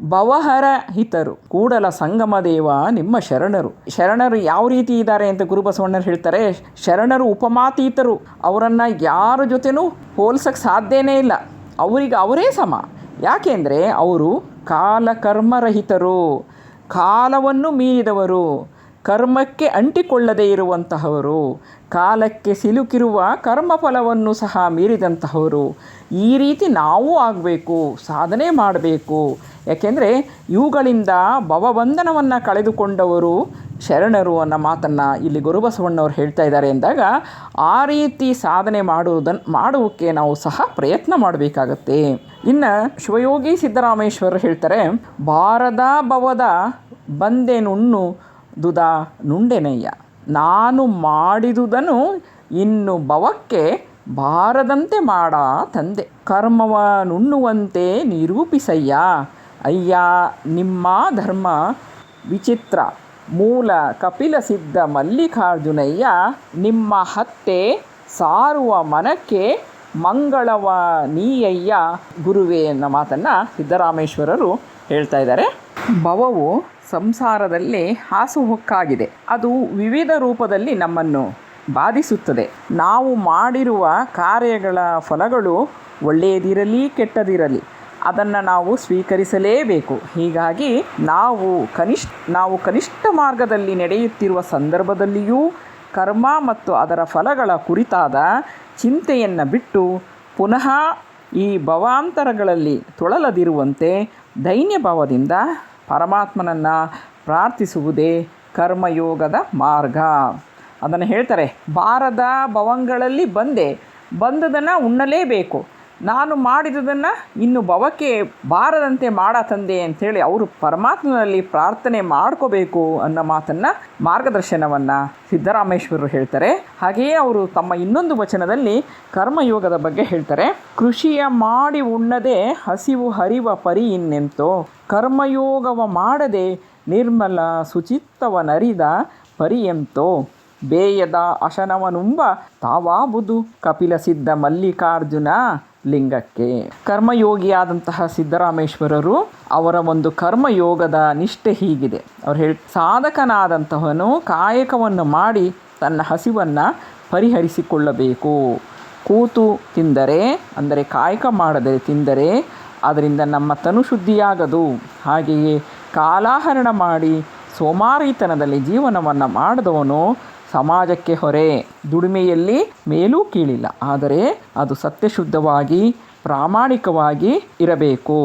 ಭವಹರ ಹಿತರು ಕೂಡಲ ಸಂಗಮ ದೇವ ನಿಮ್ಮ ಶರಣರು. ಶರಣರು ಯಾವ ರೀತಿ ಇದ್ದಾರೆ ಅಂತ ಗುರು ಬಸವಣ್ಣರು ಹೇಳ್ತಾರೆ, ಶರಣರು ಉಪಮಾತೀತರು, ಅವರನ್ನು ಯಾರ ಜೊತೆನೂ ಹೋಲ್ಸಕ್ಕೆ ಸಾಧ್ಯನೇ ಇಲ್ಲ, ಅವರಿಗೆ ಅವರೇ ಸಮ. ಯಾಕೆಂದರೆ ಅವರು ಕಾಲಕರ್ಮರಹಿತರು, ಕಾಲವನ್ನು ಮೀರಿದವರು ಕರ್ಮಕ್ಕೆ ಅಂಟಿಕೊಳ್ಳದೇ ಇರುವಂತಹವರು, ಕಾಲಕ್ಕೆ ಸಿಲುಕಿರುವ ಕರ್ಮಫಲವನ್ನು ಸಹ ಮೀರಿದಂತಹವರು, ಈ ರೀತಿ ನಾವು ಆಗಬೇಕು, ಸಾಧನೆ ಮಾಡಬೇಕು. ಯಾಕೆಂದರೆ ಇವುಗಳಿಂದ ಭವಬಂಧನವನ್ನು ಕಳೆದುಕೊಂಡವರು ಶರಣರು ಅನ್ನೋ ಮಾತನ್ನು ಇಲ್ಲಿ ಗುರುಬಸವಣ್ಣವ್ರು ಹೇಳ್ತಾ ಇದ್ದಾರೆ ಎಂದಾಗ, ಆ ರೀತಿ ಸಾಧನೆ ಮಾಡುವುದನ್ನು ಮಾಡುವಕ್ಕೆ ನಾವು ಸಹ ಪ್ರಯತ್ನ ಮಾಡಬೇಕಾಗತ್ತೆ. ಇನ್ನು ಶಿವಯೋಗಿ ಸಿದ್ದರಾಮೇಶ್ವರರು ಹೇಳ್ತಾರೆ, ಬಾರದ ಭವದ ಬಂದೆನುಣ್ಣು ದುದ ನುಂಡೆನಯ್ಯ, ನಾನು ಮಾಡಿದುದನು ಇನ್ನು ಭವಕ್ಕೆ ಬಾರದಂತೆ ಮಾಡ ತಂದೆ. ಕರ್ಮವ ನುಣ್ಣುವಂತೆ ನಿರೂಪಿಸಯ್ಯ. ಅಯ್ಯ, ನಿಮ್ಮ ಧರ್ಮ ವಿಚಿತ್ರ. ಮೂಲ ಕಪಿಲ ಸಿದ್ಧ ಮಲ್ಲಿಕಾರ್ಜುನಯ್ಯ ನಿಮ್ಮ ಹತ್ತೆ ಸಾರುವ ಮನಕ್ಕೆ ಮಂಗಳವ ನೀಯಯ್ಯ ಗುರುವೇ ಅನ್ನೋ ಮಾತನ್ನು ಸಿದ್ದರಾಮೇಶ್ವರರು ಹೇಳ್ತಾ ಇದ್ದಾರೆ. ಭವವು ಸಂಸಾರದಲ್ಲಿ ಹಾಸುಹೊಕ್ಕಾಗಿದೆ ಅದು ವಿವಿಧ ರೂಪದಲ್ಲಿ ನಮ್ಮನ್ನು ಬಾಧಿಸುತ್ತದೆ. ನಾವು ಮಾಡಿರುವ ಕಾರ್ಯಗಳ ಫಲಗಳು ಒಳ್ಳೆಯದಿರಲಿ, ಕೆಟ್ಟದಿರಲಿ, ಅದನ್ನು ನಾವು ಸ್ವೀಕರಿಸಲೇಬೇಕು. ಹೀಗಾಗಿ ನಾವು ಕನಿಷ್ಠ ನಾವು ಕನಿಷ್ಠ ಮಾರ್ಗದಲ್ಲಿ ನಡೆಯುತ್ತಿರುವ ಸಂದರ್ಭದಲ್ಲಿಯೂ ಕರ್ಮ ಮತ್ತು ಅದರ ಫಲಗಳ ಕುರಿತಾದ ಚಿಂತೆಯನ್ನು ಬಿಟ್ಟು ಪುನಃ ಈ ಭವಾಂತರಗಳಲ್ಲಿ ತೊಳಲದಿರುವಂತೆ ದೈನ್ಯ ಭಾವದಿಂದ ಪರಮಾತ್ಮನನ್ನು ಪ್ರಾರ್ಥಿಸುವುದೇ ಕರ್ಮಯೋಗದ ಮಾರ್ಗ. ಅದನ್ನು ಹೇಳ್ತಾರೆ, ಬಾರದ ಭವಂಗಳಲ್ಲಿ ಬಂದೆ, ಬಂದದನ್ನು ಉಣ್ಣಲೇಬೇಕು. ನಾನು ಮಾಡಿದುದನ್ನು ಇನ್ನು ಭವಕ್ಕೆ ಬಾರದಂತೆ ಮಾಡ ತಂದೆ ಅಂಥೇಳಿ ಅವರು ಪರಮಾತ್ಮನಲ್ಲಿ ಪ್ರಾರ್ಥನೆ ಮಾಡ್ಕೋಬೇಕು ಅನ್ನೋ ಮಾತನ್ನು ಮಾರ್ಗದರ್ಶನವನ್ನು ಸಿದ್ದರಾಮೇಶ್ವರರು ಹೇಳ್ತಾರೆ. ಹಾಗೆಯೇ ಅವರು ತಮ್ಮ ಇನ್ನೊಂದು ವಚನದಲ್ಲಿ ಕರ್ಮಯೋಗದ ಬಗ್ಗೆ ಹೇಳ್ತಾರೆ. ಕೃಷಿಯ ಮಾಡಿ ಉಣ್ಣದೆ ಹಸಿವು ಹರಿವ ಪರಿ ಇನ್ನೆಂತೋ, ಕರ್ಮಯೋಗವ ಮಾಡದೆ ನಿರ್ಮಲ ಶುಚಿತ್ವನರಿದ ಪರಿಯೆಂತೋ ಬೇಯದ ಅಶನವನುಂಬ ತಾವಾಬುದು ಕಪಿಲ ಸಿದ್ಧ ಮಲ್ಲಿಕಾರ್ಜುನ ಲಿಂಗಕ್ಕೆ. ಕರ್ಮಯೋಗಿಯಾದಂತಹ ಸಿದ್ದರಾಮೇಶ್ವರರು ಅವರ ಒಂದು ಕರ್ಮಯೋಗದ ನಿಷ್ಠೆ ಹೀಗಿದೆ. ಅವ್ರು ಹೇಳಿ ಸಾಧಕನಾದಂತಹವನು ಕಾಯಕವನ್ನು ಮಾಡಿ ತನ್ನ ಹಸಿವನ್ನು ಪರಿಹರಿಸಿಕೊಳ್ಳಬೇಕು. ಕೂತು ತಿಂದರೆ, ಅಂದರೆ ಕಾಯಕ ಮಾಡದೆ ತಿಂದರೆ ಅದರಿಂದ ನಮ್ಮ ತನು ಶುದ್ಧಿಯಾಗದು. ಹಾಗೆಯೇ ಕಾಲಾಹರಣ ಮಾಡಿ ಸೋಮಾರಿತನದಲ್ಲಿ ಜೀವನವನ್ನು ಮಾಡಿದವನು ಸಮಾಜಕ್ಕೆ ಹೊರೆ. ದುಡಿಮೆಯಲ್ಲಿ ಮೇಲೂ ಕೀಳಿಲ್ಲ. ಆದರೆ ಅದು ಸತ್ಯಶುದ್ಧವಾಗಿ, ಪ್ರಾಮಾಣಿಕವಾಗಿ ಇರಬೇಕು.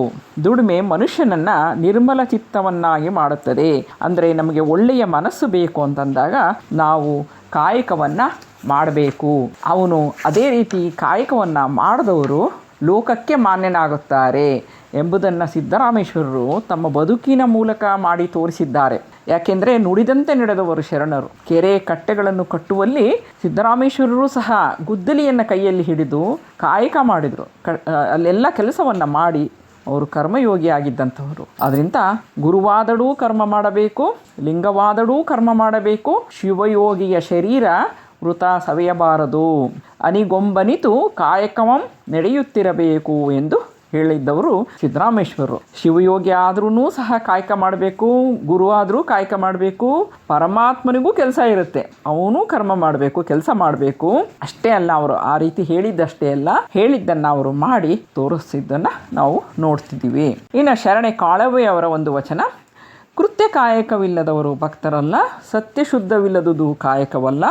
ದುಡಿಮೆ ಮನುಷ್ಯನನ್ನು ನಿರ್ಮಲ ಚಿತ್ತವನ್ನಾಗಿ ಮಾಡುತ್ತದೆ. ಅಂದರೆ ನಮಗೆ ಒಳ್ಳೆಯ ಮನಸ್ಸು ಬೇಕು ಅಂತಂದಾಗ ನಾವು ಕಾಯಕವನ್ನು ಮಾಡಬೇಕು. ಅವನು ಅದೇ ರೀತಿ ಕಾಯಕವನ್ನು ಮಾಡಿದವರು ಲೋಕಕ್ಕೆ ಮಾನ್ಯನಾಗುತ್ತಾರೆ ಎಂಬುದನ್ನು ಸಿದ್ದರಾಮೇಶ್ವರರು ತಮ್ಮ ಬದುಕಿನ ಮೂಲಕ ಮಾಡಿ ತೋರಿಸಿದ್ದಾರೆ. ಯಾಕೆಂದರೆ ನುಡಿದಂತೆ ನಡೆದವರು ಶರಣರು. ಕೆರೆ ಕಟ್ಟೆಗಳನ್ನು ಕಟ್ಟುವಲ್ಲಿ ಸಿದ್ದರಾಮೇಶ್ವರರು ಸಹ ಗುದ್ದಲಿಯನ್ನು ಕೈಯಲ್ಲಿ ಹಿಡಿದು ಕಾಯಕ ಮಾಡಿದರು. ಕ ಅಲ್ಲೆಲ್ಲ ಕೆಲಸವನ್ನು ಮಾಡಿ ಅವರು ಕರ್ಮಯೋಗಿ ಆಗಿದ್ದಂಥವರು ಅದರಿಂದ ಗುರುವಾದಡೂ ಕರ್ಮ ಮಾಡಬೇಕು, ಲಿಂಗವಾದಡೂ ಕರ್ಮ ಮಾಡಬೇಕು, ಶಿವಯೋಗಿಯ ಶರೀರ ವೃತ ಸವೆಯಬಾರದು. ಅನಿಗೊಂಬನಿತು ಕಾಯಕವಂ ನಡೆಯುತ್ತಿರಬೇಕು ಎಂದು ಹೇಳಿದ್ದವರು ಸಿದ್ದರಾಮೇಶ್ವರರು ಶಿವಯೋಗಿ ಆದ್ರೂ ಸಹ ಕಾಯಕ ಮಾಡಬೇಕು, ಗುರು ಆದರೂ ಕಾಯಕ ಮಾಡಬೇಕು, ಪರಮಾತ್ಮನಿಗೂ ಕೆಲಸ ಇರುತ್ತೆ. ಅವನು ಕರ್ಮ ಮಾಡಬೇಕು, ಕೆಲಸ ಮಾಡಬೇಕು. ಅಷ್ಟೇ ಅಲ್ಲ, ಅವರು ಆ ರೀತಿ ಹೇಳಿದ್ದಷ್ಟೇ ಅಲ್ಲ, ಹೇಳಿದ್ದನ್ನು ಅವರು ಮಾಡಿ ತೋರಿಸಿದ್ದನ್ನ ನಾವು ನೋಡ್ತಿದ್ದೀವಿ. ಇನ್ನು ಶರಣೆ ಕಾಳವೆ ಅವರ ಒಂದು ವಚನ. ಕೃತ್ಯ ಕಾಯಕವಿಲ್ಲದವರು ಭಕ್ತರಲ್ಲ, ಸತ್ಯಶುದ್ಧವಿಲ್ಲದುದು ಕಾಯಕವಲ್ಲ.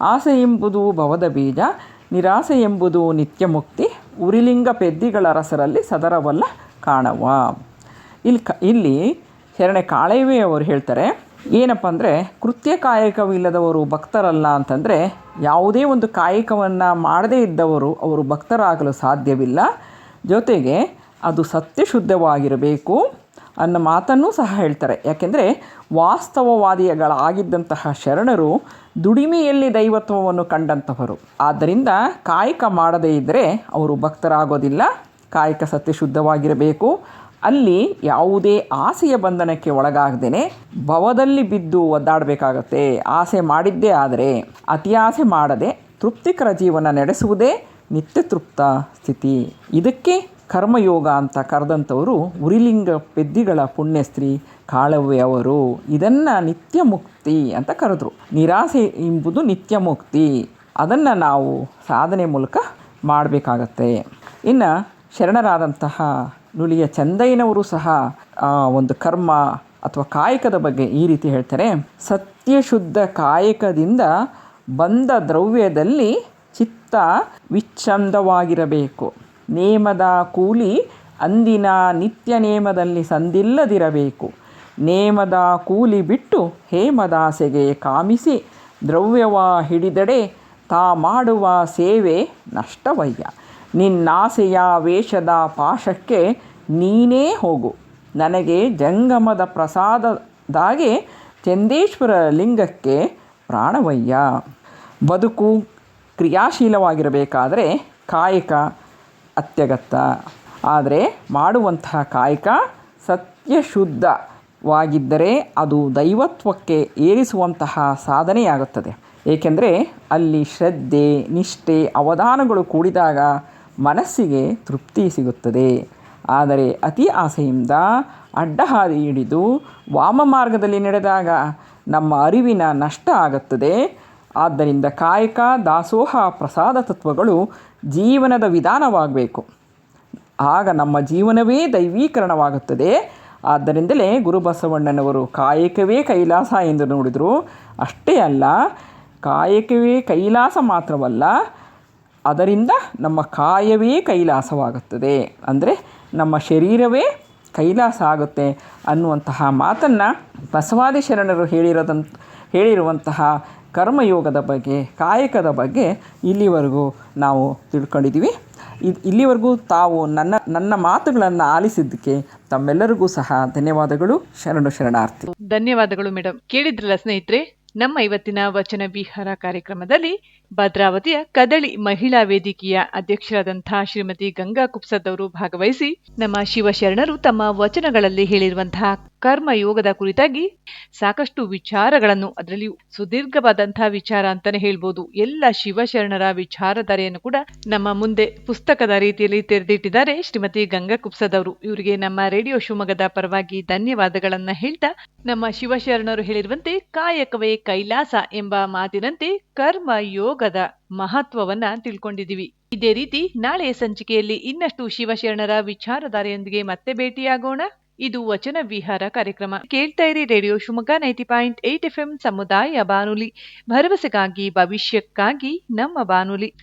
ಆಸೆ ಎಂಬುದು ಭವದ ಬೀಜ ನಿರಾಸೆ ಎಂಬುದು ನಿತ್ಯ ಮುಕ್ತಿ ಉರಿಲಿಂಗ ಪೆದ್ದಿಗಳ ರಸರಲ್ಲಿ ಸದರವಲ್ಲ ಕಾಣವ. ಇಲ್ಲಿ ಕ, ಇಲ್ಲಿ ಶರಣೆ ಕಾಳೇವಿಯವರು ಹೇಳ್ತಾರೆ, ಏನಪ್ಪ ಅಂದರೆ, ಕೃತ್ಯ ಕಾಯಕವಿಲ್ಲದವರು ಭಕ್ತರಲ್ಲ ಅಂತಂದರೆ, ಯಾವುದೇ ಒಂದು ಕಾಯಕವನ್ನು ಮಾಡದೇ ಇದ್ದವರು ಅವರು ಭಕ್ತರಾಗಲು ಸಾಧ್ಯವಿಲ್ಲ. ಜೊತೆಗೆ ಅದು ಸತ್ಯಶುದ್ಧವಾಗಿರಬೇಕು ಅನ್ನೋ ಮಾತನ್ನೂ ಸಹ ಹೇಳ್ತಾರೆ. ಯಾಕೆಂದರೆ, ವಾಸ್ತವವಾದಿಗಳಾಗಿದ್ದಂತಹ ಶರಣರು ದುಡಿಮೆಯಲ್ಲಿ ದೈವತ್ವವನ್ನು ಕಂಡಂಥವರು. ಆದ್ದರಿಂದ ಕಾಯಕ ಮಾಡದೇ ಇದ್ದರೆ ಅವರು ಭಕ್ತರಾಗೋದಿಲ್ಲ. ಕಾಯಕ ಸತ್ಯ ಶುದ್ಧವಾಗಿರಬೇಕು ಅಲ್ಲಿ ಯಾವುದೇ ಆಸೆಯ ಬಂಧನಕ್ಕೆ ಒಳಗಾಗದೇನೆ ಭವದಲ್ಲಿ ಬಿದ್ದು ಒದ್ದಾಡಬೇಕಾಗತ್ತೆ. ಆಸೆ ಮಾಡಿದ್ದೇ ಆದರೆ ಅತಿ ಆಸೆ ಮಾಡದೆ ತೃಪ್ತಿಕರ ಜೀವನ ನಡೆಸುವುದೇ ನಿತ್ಯ ತೃಪ್ತ ಸ್ಥಿತಿ. ಇದಕ್ಕೆ ಕರ್ಮಯೋಗ ಅಂತ ಕರೆದಂಥವರು ಉರಿಲಿಂಗ ಪೆದ್ದಿಗಳ ಪುಣ್ಯಸ್ತ್ರೀ ಕಾಳವ್ವೆ ಅವರು ಇದನ್ನು ನಿತ್ಯ ಮುಕ್ತಿ ಅಂತ ಕರೆದ್ರು. ನಿರಾಸೆ ಎಂಬುದು ನಿತ್ಯ ಮುಕ್ತಿ ಅದನ್ನು ನಾವು ಸಾಧನೆ ಮೂಲಕ ಮಾಡಬೇಕಾಗತ್ತೆ. ಇನ್ನು ಶರಣರಾದಂತಹ ನುಲಿಯ ಚಂದಯ್ಯನವರು ಸಹ ಒಂದು ಕರ್ಮ ಅಥವಾ ಕಾಯಕದ ಬಗ್ಗೆ ಈ ರೀತಿ ಹೇಳ್ತಾರೆ. ಸತ್ಯಶುದ್ಧ ಕಾಯಕದಿಂದ ಬಂದ ದ್ರವ್ಯದಲ್ಲಿ ಚಿತ್ತ ವಿಚ್ಛಂದವಾಗಿರಬೇಕು. ನೇಮದ ಕೂಲಿ ಅಂದಿನ ನಿತ್ಯ ನೇಮದಲ್ಲಿ ಸಂದಿಲ್ಲದಿರಬೇಕು. ನೇಮದ ಕೂಲಿ ಬಿಟ್ಟು ಹೇಮದಾಸೆಗೆ ಕಾಮಿಸಿ ದ್ರವ್ಯವ ಹಿಡಿದಡೆ ತಾ ಮಾಡುವ ಸೇವೆ ನಷ್ಟವಯ್ಯ. ನಿನ್ನಾಸೆಯ ವೇಷದ ಪಾಶಕ್ಕೆ ನೀನೇ ಹೋಗು. ನನಗೆ ಜಂಗಮದ ಪ್ರಸಾದದಾಗೆ ಚಂದೇಶ್ವರ ಲಿಂಗಕ್ಕೆ ಪ್ರಾಣವಯ್ಯ. ಬದುಕು ಕ್ರಿಯಾಶೀಲವಾಗಿರಬೇಕಾದರೆ ಕಾಯಕ ಅತ್ಯಗತ್ಯ. ಆದರೆ ಮಾಡುವಂತಹ ಕಾಯಕ ಸತ್ಯಶುದ್ಧವಾಗಿದ್ದರೆ ಅದು ದೈವತ್ವಕ್ಕೆ ಏರಿಸುವಂತಹ ಸಾಧನೆಯಾಗುತ್ತದೆ. ಏಕೆಂದರೆ ಅಲ್ಲಿ ಶ್ರದ್ಧೆ, ನಿಷ್ಠೆ, ಅವಧಾನಗಳು ಕೂಡಿದಾಗ ಮನಸ್ಸಿಗೆ ತೃಪ್ತಿ ಸಿಗುತ್ತದೆ. ಆದರೆ ಅತಿ ಆಸೆಯಿಂದ ಅಡ್ಡಹಾದಿ ಹಿಡಿದು ವಾಮ ಮಾರ್ಗದಲ್ಲಿ ನಡೆದಾಗ ನಮ್ಮ ಅರಿವಿನ ನಷ್ಟ ಆಗುತ್ತದೆ. ಆದ್ದರಿಂದ ಕಾಯಕ, ದಾಸೋಹ, ಪ್ರಸಾದ ತತ್ವಗಳು ಜೀವನದ ವಿಧಾನವಾಗಬೇಕು. ಆಗ ನಮ್ಮ ಜೀವನವೇ ದೈವೀಕರಣವಾಗುತ್ತದೆ. ಆದ್ದರಿಂದಲೇ ಗುರುಬಸವಣ್ಣನವರು ಕಾಯಕವೇ ಕೈಲಾಸ ಎಂದು ನೋಡಿದರು. ಅಷ್ಟೇ ಅಲ್ಲ, ಕಾಯಕವೇ ಕೈಲಾಸ ಮಾತ್ರವಲ್ಲ, ಅದರಿಂದ ನಮ್ಮ ಕಾಯವೇ ಕೈಲಾಸವಾಗುತ್ತದೆ. ಅಂದರೆ ನಮ್ಮ ಶರೀರವೇ ಕೈಲಾಸ ಆಗುತ್ತೆ ಅನ್ನುವಂತಹ ಮಾತನ್ನು ಬಸವಾದಿ ಶರಣರು ಹೇಳಿರೋದಂತ ಹೇಳಿರುವಂತಹ ಕರ್ಮಯೋಗದ ಬಗ್ಗೆ, ಕಾಯಕದ ಬಗ್ಗೆ ಇಲ್ಲಿವರೆಗೂ ನಾವು ತಿಳ್ಕೊಂಡಿದ್ದೀವಿ. ಇಲ್ಲಿವರೆಗೂ ತಾವು ನನ್ನ ನನ್ನ ಮಾತುಗಳನ್ನು ಆಲಿಸಿದ್ದಕ್ಕೆ ತಮ್ಮೆಲ್ಲರಿಗೂ ಸಹ ಧನ್ಯವಾದಗಳು. ಶರಣು ಶರಣಾರ್ಥಿ. ಧನ್ಯವಾದಗಳು ಮೇಡಮ್ ಕೇಳಿದ್ರಲ್ಲ ಸ್ನೇಹಿತರೆ, ನಮ್ಮ ಇವತ್ತಿನ ವಚನ ವಿಹಾರ ಕಾರ್ಯಕ್ರಮದಲ್ಲಿ ಭದ್ರಾವತಿಯ ಕದಳಿ ಮಹಿಳಾ ವೇದಿಕೆಯ ಅಧ್ಯಕ್ಷರಾದಂಥ ಶ್ರೀಮತಿ ಗಂಗಾ ಕುಪ್ಸದವರು ಭಾಗವಹಿಸಿ ನಮ್ಮ ಶಿವಶರಣರು ತಮ್ಮ ವಚನಗಳಲ್ಲಿ ಹೇಳಿರುವಂತಹ ಕರ್ಮಯೋಗದ ಕುರಿತಾಗಿ ಸಾಕಷ್ಟು ವಿಚಾರಗಳನ್ನು ಅದರಲ್ಲಿಯೂ ಸುದೀರ್ಘವಾದಂತಹ ವಿಚಾರ ಅಂತಾನೆ ಹೇಳ್ಬೋದು. ಎಲ್ಲ ಶಿವಶರಣರ ವಿಚಾರಧಾರೆಯನ್ನು ಕೂಡ ನಮ್ಮ ಮುಂದೆ ಪುಸ್ತಕದ ರೀತಿಯಲ್ಲಿ ತೆರೆದಿಟ್ಟಿದ್ದಾರೆ ಶ್ರೀಮತಿ ಗಂಗಾ ಕುಪ್ಸದವರು ಇವರಿಗೆ ನಮ್ಮ ರೇಡಿಯೋ ಶಿವಮೊಗ್ಗದ ಪರವಾಗಿ ಧನ್ಯವಾದಗಳನ್ನ ಹೇಳ್ತಾ ನಮ್ಮ ಶಿವಶರಣರು ಹೇಳಿರುವಂತೆ ಕಾಯಕವೇ ಕೈಲಾಸ ಎಂಬ ಮಾತಿನಂತೆ ಕರ್ಮ ಯೋಗದ ಮಹತ್ವವನ್ನ ತಿಳ್ಕೊಂಡಿದ್ದೀವಿ ಇದೇ ರೀತಿ ನಾಳೆಯ ಸಂಚಿಕೆಯಲ್ಲಿ ಇನ್ನಷ್ಟು ಶಿವಶರಣರ ವಿಚಾರಧಾರೆಯೊಂದಿಗೆ ಮತ್ತೆ ಭೇಟಿಯಾಗೋಣ. ಇದು ವಚನ ವಿಹಾರ ಕಾರ್ಯಕ್ರಮ. ಕೇಳ್ತಾ ಇರಿ radio Shivamogga ninety point eight F ಸಮುದಾಯ ಬಾನುಲಿ. ಭರವಸೆಗಾಗಿ, ಭವಿಷ್ಯಕ್ಕಾಗಿ ನಮ್ಮ ಬಾನುಲಿ.